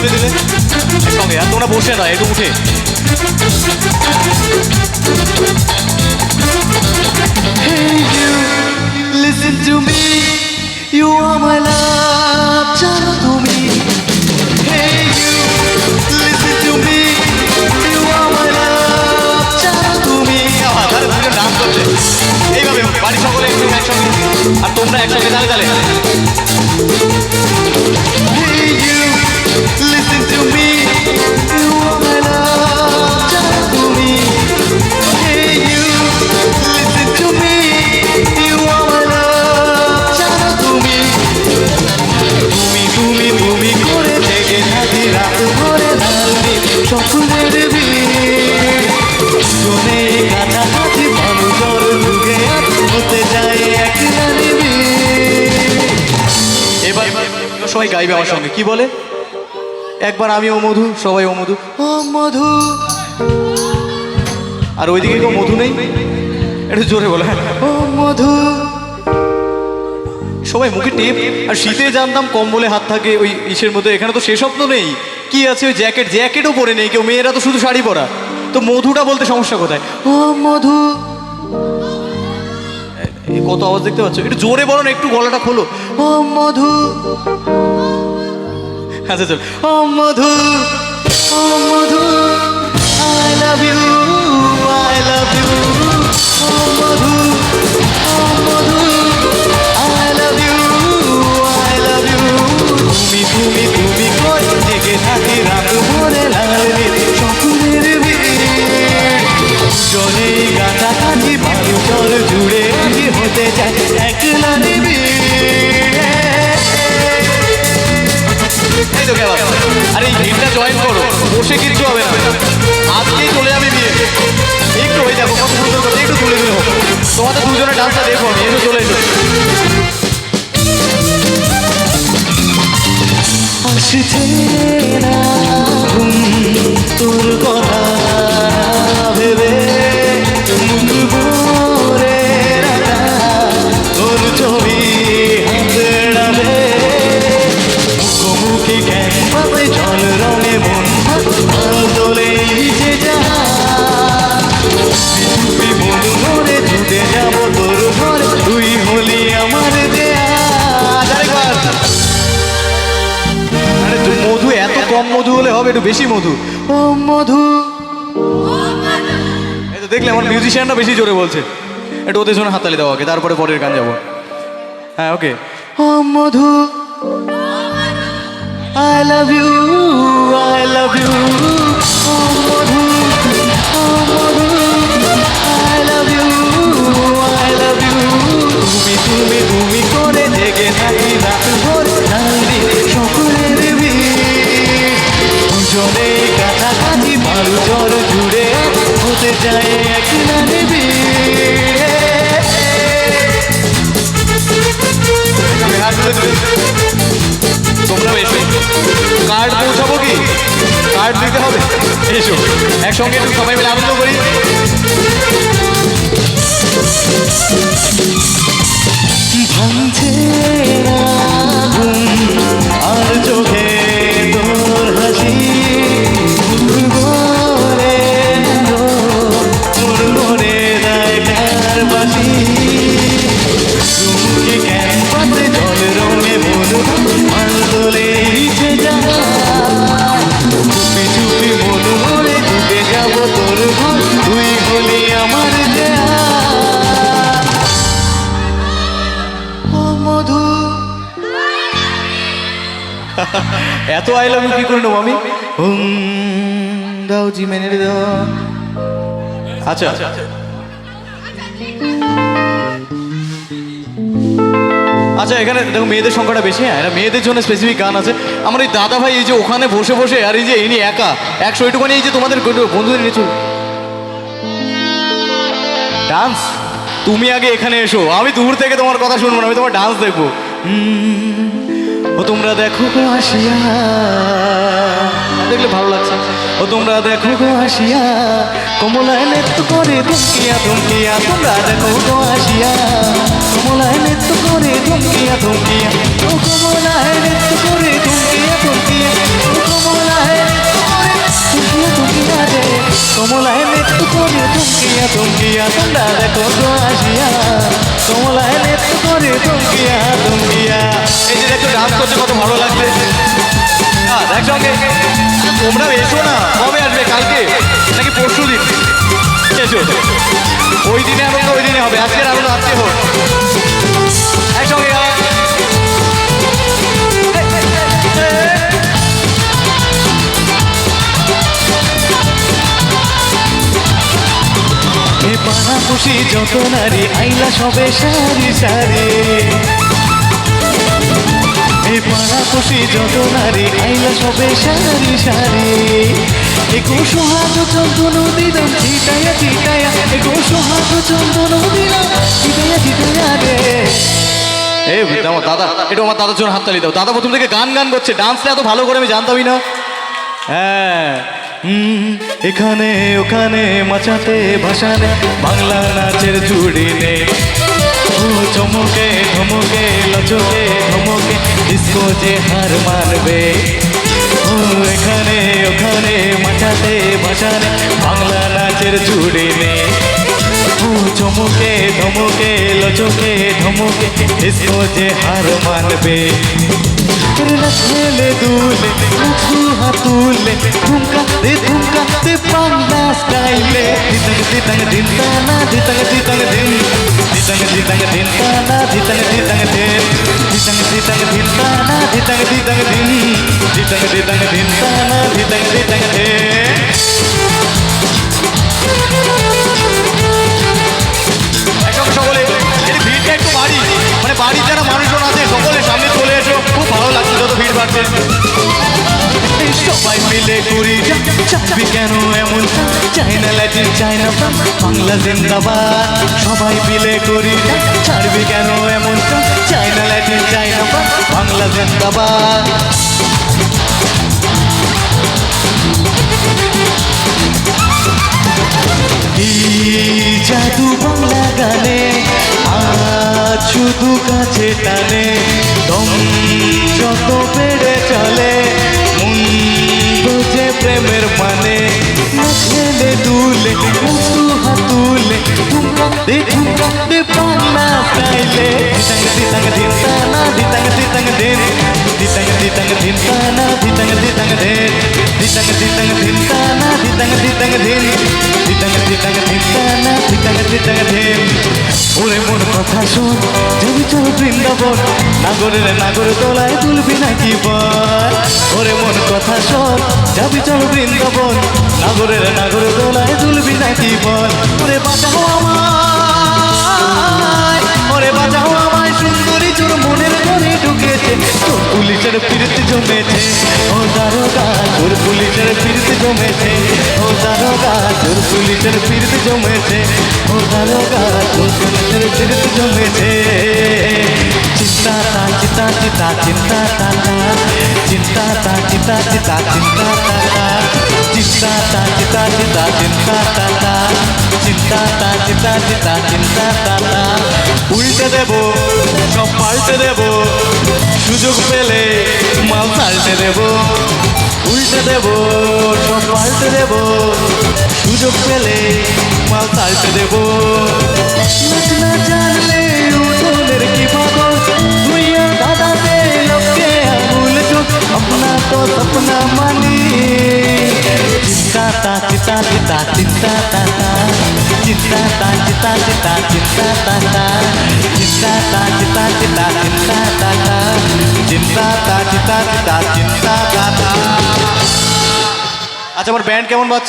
তুলে দিলে সঙ্গে আর তোমরা বসে না একটু উঠে Listen to me, you are my love, জানো সবাই গাইবে আমার সঙ্গে। কি বলে? একবার আমি ও মধু, সবাই ও মধু। ও মধু। আর ওইদিকে কেউ মধু নেই? একটু জোরে বলে। ও মধু। সবাই মুখে টেপ। আর শীতে জানতাম কম্বলে হাত থাকে ওই ইসের মধ্যে। এখানে তো সেসব তো নেই। কি আছে ওই জ্যাকেট? জ্যাকেটও পরে নেই। কেউ মেয়েরা তো শুধু শাড়ি পরা। তো মধুটা বলতে সমস্যা কোথায়? ও মধু। কত আওয়াজ দেখতে পাচ্ছ? একটু জোরে বলো না, একটু গলাটা খোলো। ও মধু। আচ্ছা চল ও মধু ও Madhu I love you I love you ও মধু ও মধু এই ভিড়টা জয়েন করো। বসে কিচ্ছু হবে না। আজকেই চলে যাবে বিয়ে। একটু হয়ে যাব কত সুন্দর করে একটু তুলে দিলে তোমাদের দুজনে ডান্সটা দেখো আমি, এসে চলে এসো। আসছে না তোর কথা তুই মন ভরে ছুটে যাব তোর ঘরে, তুই হলি আমার দেয়া আরেকবার। আরে তো মধু, এত কম মধু হলে হবে একটু বেশি মধু। ও মধু। এই তো মিউজিশিয়ানরা বেশি জোরে বলছে। একটু ওদের জন্য হাততালি দাও আগে, তারপরে পরের গান যাব। হ্যাঁ okay O Madhu. I love you I love you Madhu Madhu. তুমি তুমি করে জেগে থাকি রাত ভোর নান্দি সকলের দুজনে কাছাকাছি বালু জল জুড়ে হতে যায় এক আমি হাত তোমরাও এসো কার্ড পৌঁছাবো কি? কার্ড দিতে হবে? এসো। একসঙ্গে সবাই মিলে আনন্দ করি। 언제나 এত আই ইউ কি করে নেব আমি? দাও মেনে দাও আচ্ছা। আচ্ছা এখানে দেখো মেয়েদের সংখ্যাটা বেশি হ্যাঁ মেয়েদের জন্য স্পেসিফিক গান আছে। আমার এই দাদা ভাই এই যে ওখানে বসে বসে, আর এই যে ইনি একা, একশো এইটুখানি এই যে তোমাদের বন্ধুদের নিচু ডান্স তুমি আগে এখানে এসো, আমি দূর থেকে তোমার কথা শুনব না, আমি তোমার ডান্স দেখব। ও তোমরা দেখো আসিয়া। দেখলে ভালো লাগছে। ও তোমরা দেখো আসিয়া। কমলায় নেত্য করে ধুমকিয়া ধুমকিয়া, তোমরা দেখো গো আসিয়া। কমলায় নেত্য করে ধুমকিয়া ধুমকিয়া। ও কমলায় নেত্য করে ধমকিয়া ধমকিয়া। কমলায় রে। কমলায় নেত্য করে ধুমকিয়া ধুমকিয়া, তোমরা দেখো গো আসিয়া। কমলায় নেত্য করে দুঙ্গিয়া দুঙ্গিয়া। এই যে দেখো ডান্স করতে কত ভালো হ্যাঁ একসঙ্গে তোমরা এসো না, কবে আসবে, কালকে? নাকি পরশু দিন এসো। ওই দিনে আনন্দ ওই দিনে হবে, আজকের আনন্দ আজকে হোক। খুশি যত নারী, আইলা সবে সারি সারি এ পাড়া খুশি যত নারী, আইলা সবে সারি সারি একো সোহাগ চন্দন দিলাম চিটায়া চিটায়া একো সোহাগ চন্দন দিলাম চিটায়া চিটায়া রে। এই আমার দাদা একটু আমার দাদার জন্য হাততালি দাও। দাদা প্রথম থেকে গান গান করছে ডান্সটা এত ভালো করে আমি জানতামই না। হ্যাঁ। এখানে ওখানে মাচাতে ভাসানে বাংলা নাচের জুড়ি নে চমকে ধমকে, লচকে, ধমকে ডিস্কো যে হার মানবে। ও, এখানে ওখানে মাচাতে ভাসানে বাংলা নাচের জুড়ি নেই। ও চমকে, ধমকে, লচকে, ধমকে ডিস্কো যে হার মানবে। ছেলে দুলে মুখু হাতুলে, ঠুমকা দে ঠুমকা দে বাংলা স্টাইলে। দিতঙ্গ দিতঙ্গ দিন তানা দিতঙ্গ দিতঙ্গ দিন দিতঙ্গ দিতঙ্গ দিন তানা দিতঙ্গ দিতঙ্গ দিন দিতঙ্গ দিতঙ্গ দিন তানা দিতঙ্গ দিতঙ্গ দিন দিতঙ্গ দিতঙ্গ দিন তানা দিতঙ্গ দিতঙ্গ দিন সকলে। এই ভিড়টা একটু বাড়ি। মানে বাড়ির যারা মানুষজন আছে, সকলে সামনে চলে এসো। খুব ভালো লাগছে যত ভিড় বাড়ছে। সবাই মিলে করি চাকরি কেন এমন? চাইনা ল্যাটিন চাইনা বাংলা জিন্দাবাদ। সবাই মিলে করি ছাড়বি কেন এমন? চাইনা ল্যাটিন চাইনা বাংলা জিন্দাবাদ। ওরে মোর কথা শোন যাবি চল বৃন্দাবন। নাগরের নাগর তোলায় তুলবি নাকি বল ওরে মন কথা শোন যাবি চল বৃন্দাবন। নাগরের নাগর তোলায় তুলবি নাকি বল ওরে বাঁচাও আমায়। জমেছে ও দারোগা তোর পুলিশের ফিরতে জমেছে ও দারোগা তোর পুলিশের ফিরতে জমেছে ও দারোগা তোর পুলিশের ফিরতে জমেছে চিন্তা তা চিতা চিতা চিন্তা তা চিন্তা তা চিতা চিতা চিন্তা তা চিন্তা তা চিতা চিতা চিন্তা তা চিন্তা তা চিতা চিতা চিন্তা তা উল্টে দেব সব পাল্টে দেব সুযোগ পেলে দেব উল্টে দেব সব পাল্টে দেব, সুযোগ পেলে মাল পাল্টে দেব। কি আপনা তো সপনা মান আচ্ছা আমার ব্যান্ড কেমন বাজছে?